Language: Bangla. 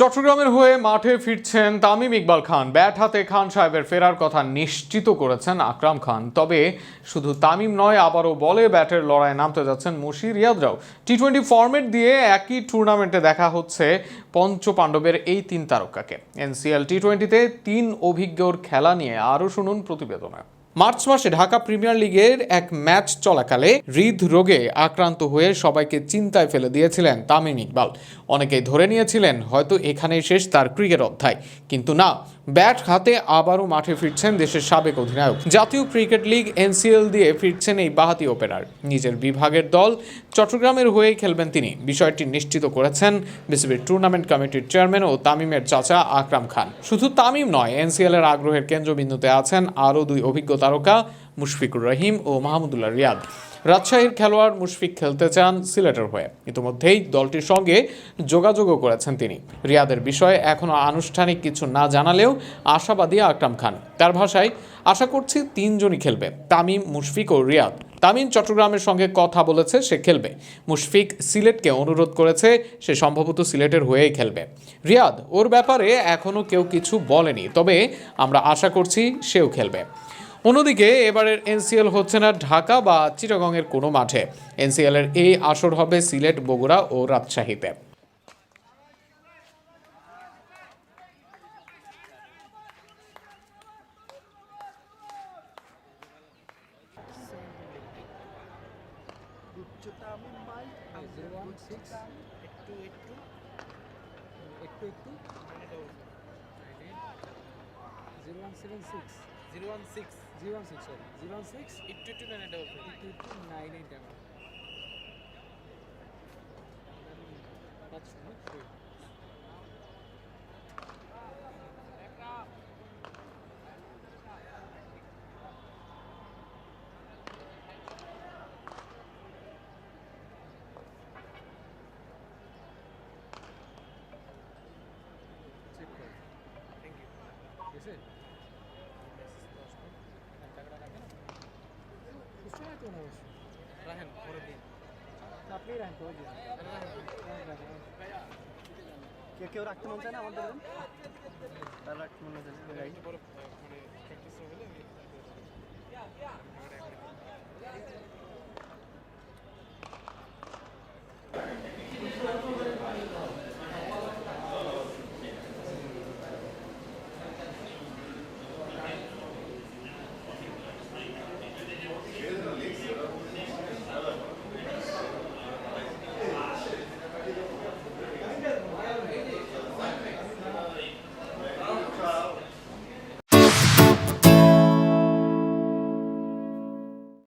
চট্টগ্রামের হয়ে মাঠে ফিরছেন তামিম ইকবাল খান। ব্যাট হাতে খান সাহেবের ফেরার কথা নিশ্চিত করেছেন আকরাম খান। তবে শুধু তামিম নয়, আবারও বলে ব্যাটের লড়াই নামতে যাচ্ছেন মুশি রিয়াদরাও টি টোয়েন্টি ফরম্যাট দিয়ে একই টুর্নামেন্টে দেখা হচ্ছে পঞ্চ পাণ্ডবের এই তিন তারকাকে। এনসিএল টি টোয়েন্টিতে তিন অভিজ্ঞর খেলা নিয়ে আরও শুনুন প্রতিবেদনে। মার্চ মাসে ঢাকা প্রিমিয়ার লিগের এক ম্যাচ চলাকালে হৃদরোগে আক্রান্ত হয়ে সবাইকে চিন্তায় ফেলে দিয়েছিলেন তামিম ইকবাল। অনেকেই ধরে নিয়েছিলেন, হয়তো এখানেই শেষ তার ক্রিকেট অধ্যায়। কিন্তু না ব্যাট হাতে আবারও মাঠে ফিরছেন দেশের সাবেক অধিনায়ক। জাতীয় ক্রিকেট লিগ এনসিএল দিয়ে ফিরছেন এই বাহাতি ওপেনার নিজের বিভাগের দল চট্টগ্রামের হয়েই খেলবেন তিনি। বিষয়টি নিশ্চিত করেছেন বিসিবির টুর্নামেন্ট কমিটির চেয়ারম্যান ও তামিমের চাচা আকরাম খান। শুধু তামিম নয় এনসিএল এর আগ্রহের কেন্দ্রবিন্দুতে আছেন আরও দুই অভিজ্ঞ তারকা মুশফিকুর রহিম ও মাহমুদুল্লাহ রিয়াদ। রাজশাহীর খেলোয়াড় মুশফিক খেলতে চান সিলেটের হয়ে। ইতিমধ্যেই দলটির সঙ্গে যোগাযোগও করেছেন তিনি। রিয়াদের বিষয়ে এখনও আনুষ্ঠানিক কিছু না জানালেও আশাবাদী আকরাম খান। তার ভাষায়, আশা করছি তিনজনই খেলবে, তামিম, মুশফিক ও রিয়াদ। তামিম চট্টগ্রামের সঙ্গে কথা বলেছে, সে খেলবে। মুশফিক সিলেটকে অনুরোধ করেছে, সে সম্ভবত সিলেটের হয়েই খেলবে। রিয়াদ, ওর ব্যাপারে এখনও কেউ কিছু বলেনি, তবে আমরা আশা করছি সেও খেলবে। অন্যদিকে এবারের এনসিএল হচ্ছে না ঢাকা বা চিটাগংয়ের কোনো মাঠে। এনসিএল এর এই আসর হবে সিলেট, বগুড়া ও রাজশাহীতে। Zero one six. Zero one six sorry zero one six? একটু একটু নাইন ডাবল একটু নাইন এইট ডাবল পাঁচ শূন্য দুই। চেক করো থ্যাংক ইউ ঠিক আছে বুঝতে না তো না অবশ্য রাখেন পরে দিন আপনি রাখেন করে দিন। কেউ কেউ রাখতে মন চায় না আমাদের তার রাখতে মনে চায় না